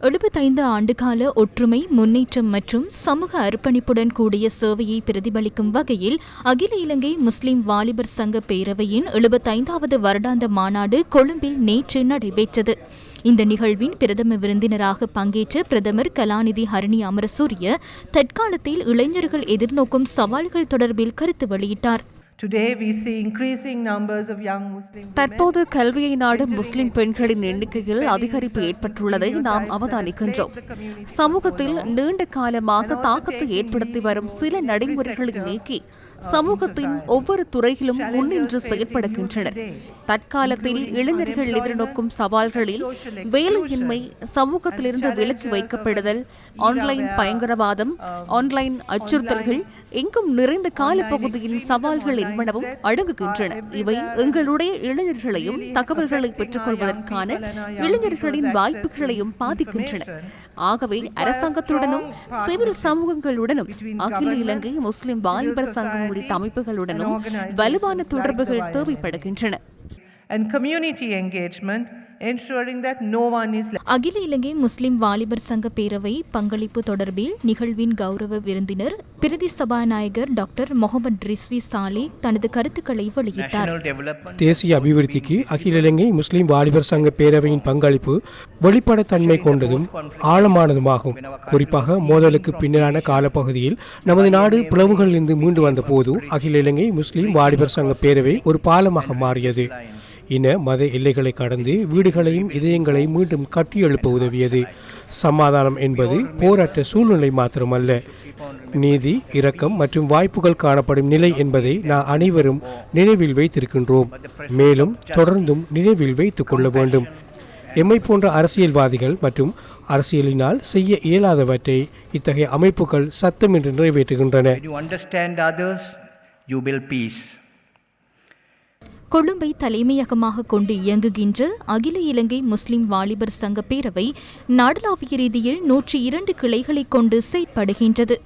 எழுபத்தைந்து ஆண்டுகால ஒற்றுமை முன்னேற்றம் மற்றும் சமூக அர்ப்பணிப்புடன் கூடிய சேவையை பிரதிபலிக்கும் வகையில் அகில இலங்கை முஸ்லிம் வாலிபர் சங்க பேரவையின் எழுபத்தைந்தாவது வருடாந்த மாநாடு கொழும்பில் நேற்று நடைபெற்றது. இந்த நிகழ்வின் பிரதம விருந்தினராக பங்கேற்ற பிரதமர் கலாநிதி ஹரணி அமரசூரிய தற்காலத்தில் இளைஞர்கள் எதிர்நோக்கும் சவால்கள் தொடர்பில் கருத்து வெளியிட்டார். தற்போது கல்வியை நாடும் முஸ்லிம் பெண்களின் எண்ணிக்கையில் அதிகரிப்பு ஏற்பட்டுள்ளதை நாம் அவதானிக்கின்றோம். சமூகத்தில் நீண்ட காலமாக தாக்கத்தை ஏற்படுத்தி வரும் சில நடைமுறைகளை நீக்கி சமூகத்தின் ஒவ்வொரு துறையிலும் முன்னின்று செயற்படுகின்றனர். தற்காலத்தில் இளைஞர்கள் எதிர்நோக்கும் சவால்களில் வேலையின்மை சமூகத்திலிருந்து விலக்கி வைக்கப்படுதல் ஆன்லைன் பயங்கரவாதம் ஆன்லைன் அச்சுறுத்தல்கள் எங்கும் நிறைந்த காலப்பகுதியின் சவால்கள் என்பனவும் அடங்குகின்றன. இவை எங்களுடைய இளைஞர்களையும் தகவல்களை பெற்றுக்கொள்வதற்கான இளைஞர்களின் வாய்ப்புகளையும் பாதிக்கின்றன. ஆகவே அரசாங்கத்துடனும் சிவில் சமூகங்களுடனும் அகில இலங்கை முஸ்லிம் வாலிபர் சங்கம் உள்ளிட்ட அமைப்புகளுடனும் வலுவான தொடர்புகள் தேவைப்படுகின்றன. And community engagement, ensuring that no one is left. அகில இலங்கை முஸ்லிம் வாலிபர் சங்க பேரவை பங்களிப்பு தொடர்பில் நிகழ்வின் கௌரவ விருந்தினர் பிரதி சபாநாயகர் டாக்டர் முகமது ரிஸ்வி சாலே தனது கருத்துக்களை வெளியிட்டார். தேசிய அபிவிருத்திக்கு அகில இலங்கை முஸ்லிம் வாலிபர் சங்க பேரவையின் பங்களிப்பு வெளிப்படைத்தன்மை கொண்டதும் ஆழமானதுமாகும். குறிப்பாக மோதலுக்கு பின்னரான காலப்பகுதியில் நமது நாடு பிளவுகளிலிருந்து மீண்டு வந்தபோது அகில இலங்கை முஸ்லிம் வாலிபர் சங்க பேரவை ஒரு பாலமாக மாறியது. இன மத எல்லைகளை கடந்து வீடுகளையும் இதயங்களையும் மீண்டும் கட்டியெழுப்ப உதவியது. சமாதானம் என்பது போராட்ட சூழ்நிலை மாத்திரமல்ல. நீதி இரக்கம் மற்றும் வாய்ப்புகள் காணப்படும் நிலை என்பதை நாம் அனைவரும் நினைவில் வைத்திருக்கின்றோம். மேலும் தொடர்ந்தும் நினைவில் வைத்துக் கொள்ள வேண்டும். எம்மை போன்ற அரசியல்வாதிகள் மற்றும் அரசியலினால் செய்ய இயலாதவற்றை இத்தகைய அமைப்புகள் சத்தமின்றி நிறைவேற்றுகின்றன. கொழும்பை தலைமையகமாக கொண்டு இயங்குகின்ற அகில இலங்கை முஸ்லிம் வாலிபர் சங்க பேரவை நாடளாவிய ரீதியில் நூற்றி இரண்டு கிளைகளை கொண்டு செயற்படுகின்றது.